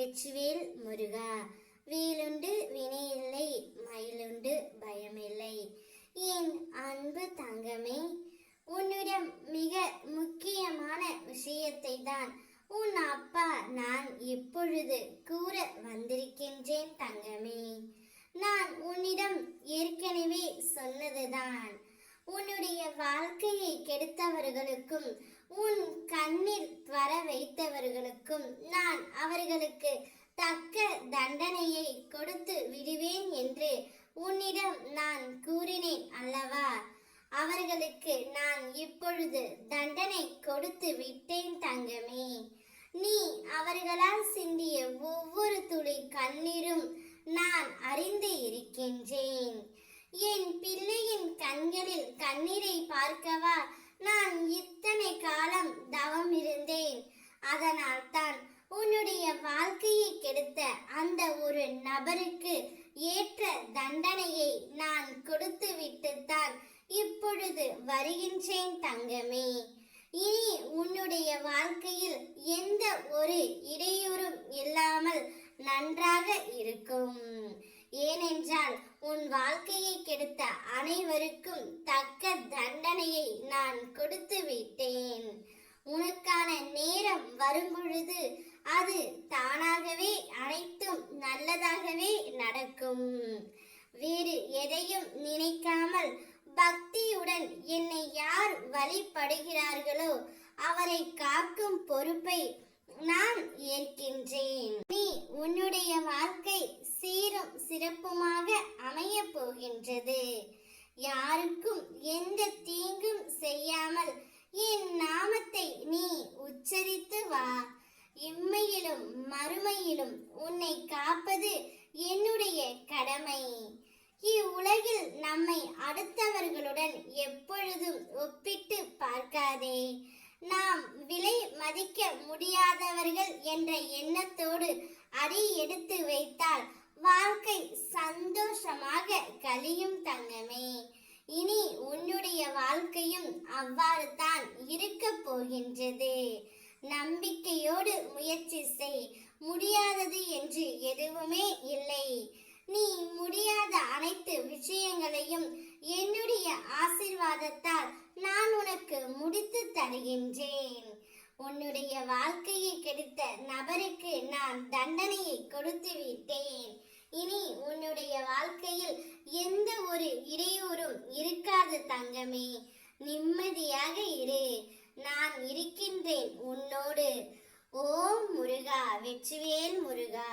வெற்றிவேல் முருகா. வேலுண்டு வினையில்லை மயிலுண்டு பயமில்லை. என் அன்பு தங்கமே உன்னிடம் மிக முக்கியமான விஷயத்தை தான் உன் அப்பா நான் இப்பொழுது கூற வந்திருக்கின்றேன் தங்கமே. நான் உன்னிடம் ஏற்கனவே சொன்னதுதான். உன்னுடைய வாழ்க்கையை கெடுத்தவர்களுக்கும் உன் கண்ணில் வர வைத்தவர்களுக்கும் நான் அவர்களுக்கு தக்க தண்டனையை கொடுத்து விடுவேன் என்று உன்னிடம் நான் கூறினேன் அல்லவா? அவர்களுக்கு நான் இப்பொழுது தண்டனை கொடுத்து விட்டேன் தங்கமே. நீ அவர்களால் சிந்திய ஒவ்வொரு துளி கண்ணீரும் நான் அறிந்து இருக்கின்றேன். என் பிள்ளையின் கண்களில் கண்ணீரை பார்க்கவா நான் இத்தனை கா அதனால் தான் உன்னுடைய வாழ்க்கையை கெடுத்த அந்த ஒரு நபருக்கு ஏற்ற தண்டனையை நான் கொடுத்து விட்டுத்தான் இப்பொழுது வருகின்றேன் தங்கமே. இனி உன்னுடைய வாழ்க்கையில் எந்த ஒரு இடையூறும் இல்லாமல் நன்றாக இருக்கும். ஏனென்றால் உன் வாழ்க்கையை கெடுத்த அனைவருக்கும் தக்க தண்டனையை நான் கொடுத்து விட்டேன். உனக்கான நேரம் வரும்பொழுது அது தானாகவே அனைத்தும் நல்லதாகவே நடக்கும். வேறு எதையும் நினைக்காமல் பக்தியுடன் என்னை யார் வழிபடுகிறார்களோ அவரை காக்கும் பொறுப்பை நான் ஏற்கின்றேன். நீ உன்னுடைய வாழ்க்கை சீரும் சிறப்புமாக அமைய போகின்றது. யாருக்கும் எந்த தீங்கும் செய்யாமல் என் நாமத்தை நீ உச்சரித்து வா. இம்மையிலும் மறுமையிலும் உன்னை காப்பது என்னுடைய கடமை. இவ்வுலகில் நம்மை அடுத்தவர்களுடன் எப்பொழுதும் ஒப்பிட்டு பார்க்காதே. நாம் விலை மதிக்க முடியாதவர்கள் என்ற எண்ணத்தோடு அடி எடுத்து வைத்தால் வாழ்க்கை சந்தோஷமாக கழியும் தங்கமே. அவ்வாறு தான் இருக்க போகின்றது. நம்பிக்கையோடு முயற்சி செய். முடியாதது என்று எதுவுமே இல்லை. நீ முடியாத அனைத்து விஷயங்களையும் என்னுடைய ஆசிர்வாதத்தால் நான் உனக்கு முடித்து தருகின்றேன். உன்னுடைய வாழ்க்கையை கெடுத்த நபருக்கு நான் தண்டனையை கொடுத்து விட்டேன். இனி உன்னுடைய வாழ்க்கையில் எந்த ஒரு இடையூறும் இருக்காது தங்கமே. நிம்மதியாக இரு. நான் இருக்கின்றேன் உன்னோடு. ஓம் முருகா வெற்றிவேல் முருகா.